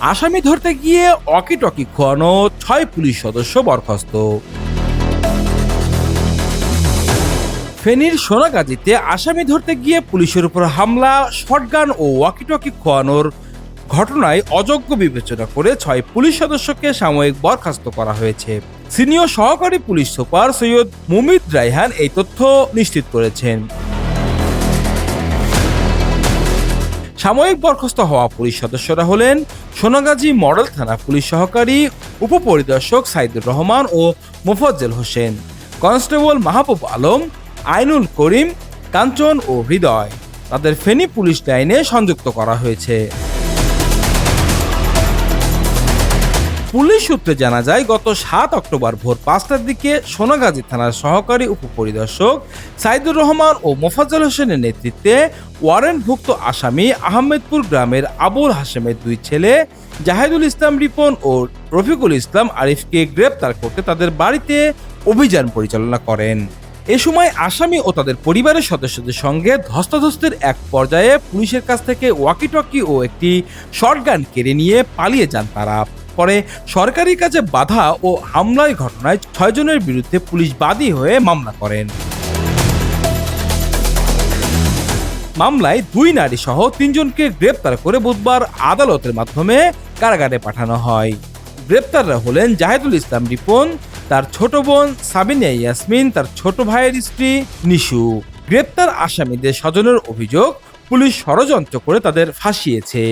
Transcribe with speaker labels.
Speaker 1: আসামি ধরতে গিয়ে অকি টকি খোয়ানো ছয় পুলিশ সদস্য বরখাস্ত। ফেনীর সোনাগাজীতে আসামি ধরতে গিয়ে পুলিশের উপর হামলা, শটগান ও ওয়াকিটকি খোয়ানোর ঘটনায় অযোগ্য বিবেচনা করে ছয় পুলিশ সদস্যকে সাময়িক বরখাস্ত করা হয়েছে। সিনিয়র সহকারী পুলিশ সুপার সৈয়দ মুমিদ রাইহান এই তথ্য নিশ্চিত করেছেন। সাময়িক বরখাস্ত হওয়া পুলিশ সদস্যরা হলেন সোনাগাজী মডেল থানা পুলিশ সহকারী উপপরিদর্শক সাইদুর রহমান ও মুফজ্জেল হোসেন, কনস্টেবল মাহবুব আলম, আইনুল করিম, কাঞ্চন ও হৃদয়। তাদের ফেনী পুলিশ লাইনে সংযুক্ত করা হয়েছে। পুলিশ সূত্রে জানা যায়, গত সাত অক্টোবর ভোর পাঁচটার দিকে সোনাগাজী থানার সহকারী উপপরিদর্শক সাইদুর রহমান ও মোফাজ্জল হোসেনের নেতৃত্বে ওয়ারেন্টভুক্ত আসামি আহমেদপুর গ্রামের আবুল হাশেমের দুই ছেলে জাহেদুল ইসলাম রিপন ও রফিকুল ইসলাম আরিফকে গ্রেপ্তার করতে তাদের বাড়িতে অভিযান পরিচালনা করেন। এ সময় আসামি ও তাদের পরিবারের সদস্যদের সঙ্গে ধস্তাধস্তির এক পর্যায়ে পুলিশের কাছ থেকে ওয়াকিটকি ও একটি শটগান কেড়ে নিয়ে পালিয়ে যান তারা। পরে সরকারি কাজে বাধা ও হামলায় ঘটনায় ছয়জনের বিরুদ্ধে পুলিশ বাদী হয়ে মামলা করেন। মামলায় দুই নারী সহ তিনজনকে গ্রেপ্তার করে বুধবার আদালতের মাধ্যমে কারাগারে পাঠানো হয়। গ্রেপ্তাররা হলেন জাহেদুল ইসলাম রিপন, তার ছোট বোন সাবিনা ইয়াসমিন, তার ছোট ভাইয়ের স্ত্রী নিশু। গ্রেপ্তার আসামিদের স্বজনের অভিযোগ, পুলিশ ষড়যন্ত্র করে তাদের ফাঁসিয়েছে।